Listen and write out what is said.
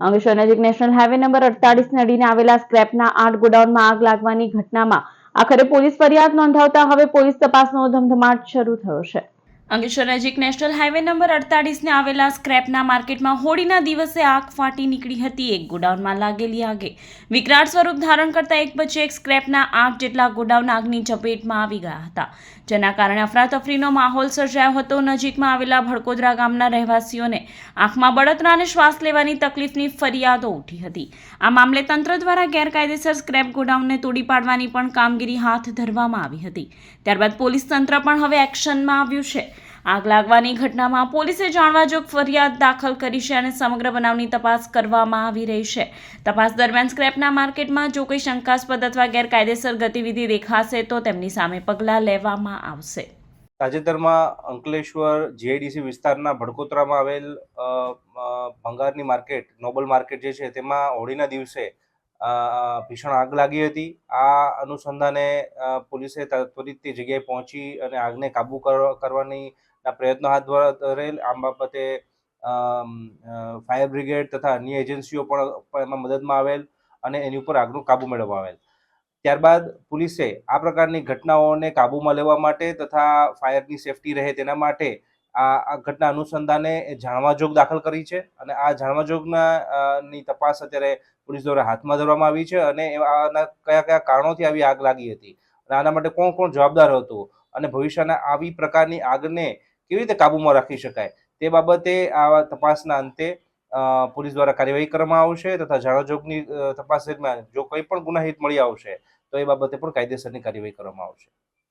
અંકલેશ્વર નજીક national highway number અડતાલીસ નડીને આવેલા સ્ક્રેપના આઠ ગોડાઉનમાં આગ લાગવાની ઘટનામાં આખરે પોલીસ ફરિયાદ નોંધાવતા હવે પોલીસ તપાસનો ધમધમાટ શરૂ થયો છે. અંકલેશ્વર નજીક નેશનલ હાઈવે નંબર અડતાલીસને આવેલા સ્ક્રેપના માર્કેટમાં હોળીના દિવસે આગ ફાટી નીકળી હતી. એક ગોડાઉનમાં લાગેલી આગે. વિકરાળ સ્વરૂપ ધારણ કરતા એક પછી એક સ્ક્રેપના આગ જેટલા ગોડાઉન આગની ચપેટમાં આવી ગયા હતા. જેના કારણે અફરાતફરીનો માહોલ સર્જાયો હતો. નજીકમાં આવેલા ભડકોદરા ગામના રહેવાસીઓને આંખમાં બળતરા અને શ્વાસ લેવાની તકલીફની ફરિયાદો ઉઠી હતી. આ મામલે તંત્ર દ્વારા ગેરકાયદેસર સ્ક્રેપ ગોડાઉનને તોડી પાડવાની પણ કામગીરી હાથ ધરવામાં આવી હતી. ત્યારબાદ પોલીસ તંત્ર પણ હવે એક્શનમાં આવ્યું છે. આગ લાગવાની ઘટનામાં પોલીસે જાણવાજોગ ફરિયાદ દાખલ કરી છે અને સમગ્ર બનાવની તપાસ કરવામાં આવી રહી છે. તપાસ દરમિયાન સ્ક્રેપના માર્કેટમાં જો કોઈ શંકાસ્પદ અથવા ગેરકાયદેસર ગતિવિધિ દેખાશે તો તેમની સામે પગલાં લેવામાં આવશે. તાજેતરમાં અંકલેશ્વર જીઆઈડીસી વિસ્તારના ભડકોતરામાં આવેલ ભંગારની માર્કેટ, નોબલ માર્કેટ જે છે તેમાં હોળીના દિવસે ભીષણ આગ લાગી હતી. આ અનુસંધાને પોલીસે ત્વરિત તે જગ્યાએ પહોંચી અને આગને કાબુ કર- કરવાની પ્રયત્નો હાથ ધરેલ. આ બાબતે ફાયર બ્રિગેડ તથા અન્ય એજન્સીઓ પણ એમાં મદદમાં આવેલ અને એની ઉપર આગનો કાબુ મેળવવા આવેલ. ત્યારબાદ પોલીસે આ પ્રકારની ઘટનાઓને કાબૂમાં લેવા માટે તથા ફાયરની સેફટી રહે તેના માટે આ ઘટના અનુસંધાને જાણવાજોગ દાખલ કરી છે અને આ જાણવાજોગના ની તપાસ અત્યારે પોલીસ દ્વારા હાથમાં ધરવામાં આવી છે અને આના કયા કયા કારણોથી આવી આગ લાગી હતી અને આના માટે કોણ કોણ જવાબદાર હતું અને ભવિષ્યના આવી પ્રકારની આગને કેવી રીતે કાબૂમાં રાખી શકાય તે બાબતે આ તપાસના અંતે પોલીસ દ્વારા કાર્યવાહી કરવામાં આવશે તથા જાણવાજોગની તપાસ દરમિયાન જો કંઈ પણ ગુનાહિત મળી આવશે તો એ બાબતે પણ કાયદેસરની કાર્યવાહી કરવામાં આવશે.